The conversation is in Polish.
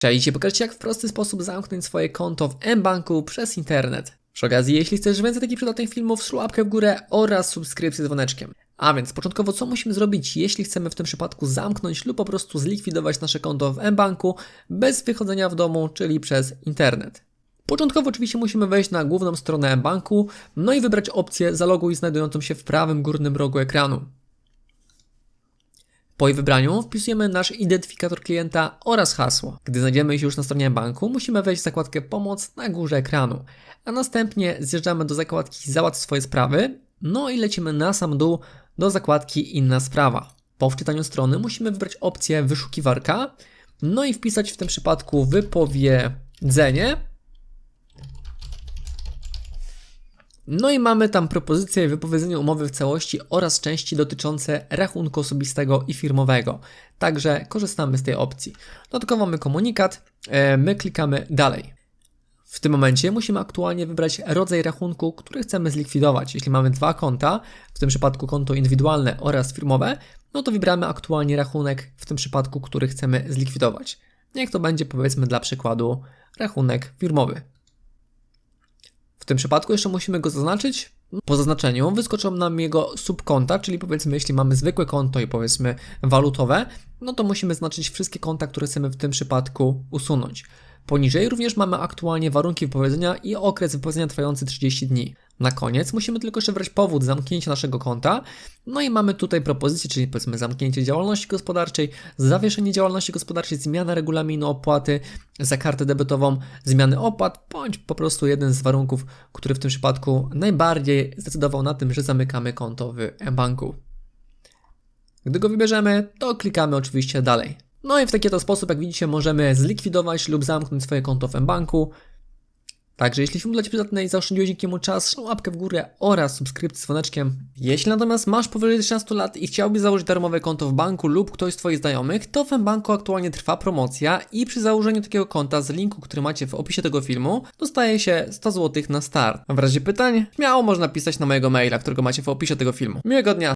Cześć, dzisiaj pokażę Ci jak w prosty sposób zamknąć swoje konto w mBanku przez internet. Przy okazji, jeśli chcesz więcej takich przydatnych filmów, szlu w górę oraz subskrypcję z dzwoneczkiem. A więc początkowo co musimy zrobić, jeśli chcemy w tym przypadku zamknąć lub po prostu zlikwidować nasze konto w mBanku bez wychodzenia w domu, czyli przez internet. Początkowo oczywiście musimy wejść na główną stronę mBanku, no i wybrać opcję zaloguj znajdującą się w prawym górnym rogu ekranu. Po jej wybraniu wpisujemy nasz identyfikator klienta oraz hasło. Gdy znajdziemy się już na stronie banku, musimy wejść w zakładkę Pomoc na górze ekranu, a następnie zjeżdżamy do zakładki Załatw swoje sprawy, no i lecimy na sam dół do zakładki Inna sprawa. Po wczytaniu strony musimy wybrać opcję Wyszukiwarka, no i wpisać w tym przypadku wypowiedzenie. No i mamy tam propozycję wypowiedzenia umowy w całości oraz części dotyczące rachunku osobistego i firmowego. Także korzystamy z tej opcji. Dodatkowo mamy komunikat, e, my klikamy dalej. W tym momencie musimy aktualnie wybrać rodzaj rachunku, który chcemy zlikwidować. Jeśli mamy dwa konta, w tym przypadku konto indywidualne oraz firmowe, no to wybieramy aktualnie rachunek, w tym przypadku, który chcemy zlikwidować. Niech to będzie powiedzmy dla przykładu rachunek firmowy. Tym przypadku jeszcze musimy go zaznaczyć. Po zaznaczeniu wyskoczą nam jego subkonta, czyli powiedzmy, jeśli mamy zwykłe konto i powiedzmy walutowe, no to musimy zaznaczyć wszystkie konta, które chcemy w tym przypadku usunąć. Poniżej również mamy aktualnie warunki wypowiedzenia i okres wypowiedzenia trwający 30 dni. Na koniec musimy tylko jeszcze wybrać powód zamknięcia naszego konta. No i mamy tutaj propozycję, czyli powiedzmy zamknięcie działalności gospodarczej, zawieszenie działalności gospodarczej, zmiana regulaminu opłaty za kartę debetową, zmiany opłat, bądź po prostu jeden z warunków, który w tym przypadku najbardziej zdecydował na tym, że zamykamy konto w e-banku. Gdy go wybierzemy, to klikamy oczywiście dalej. No i w taki to sposób, jak widzicie, możemy zlikwidować lub zamknąć swoje konto w mBanku. Także jeśli film dla Ciebie przydatny i zaoszczędziłeś dzięki mu czas, łapkę w górę oraz subskrypcję z dzwoneczkiem. Jeśli natomiast masz powyżej 16 lat i chciałbyś założyć darmowe konto w banku lub ktoś z Twoich znajomych, to w mBanku aktualnie trwa promocja i przy założeniu takiego konta z linku, który macie w opisie tego filmu, dostaje się 100 zł na start. W razie pytań, śmiało można pisać na mojego maila, którego macie w opisie tego filmu. Miłego dnia!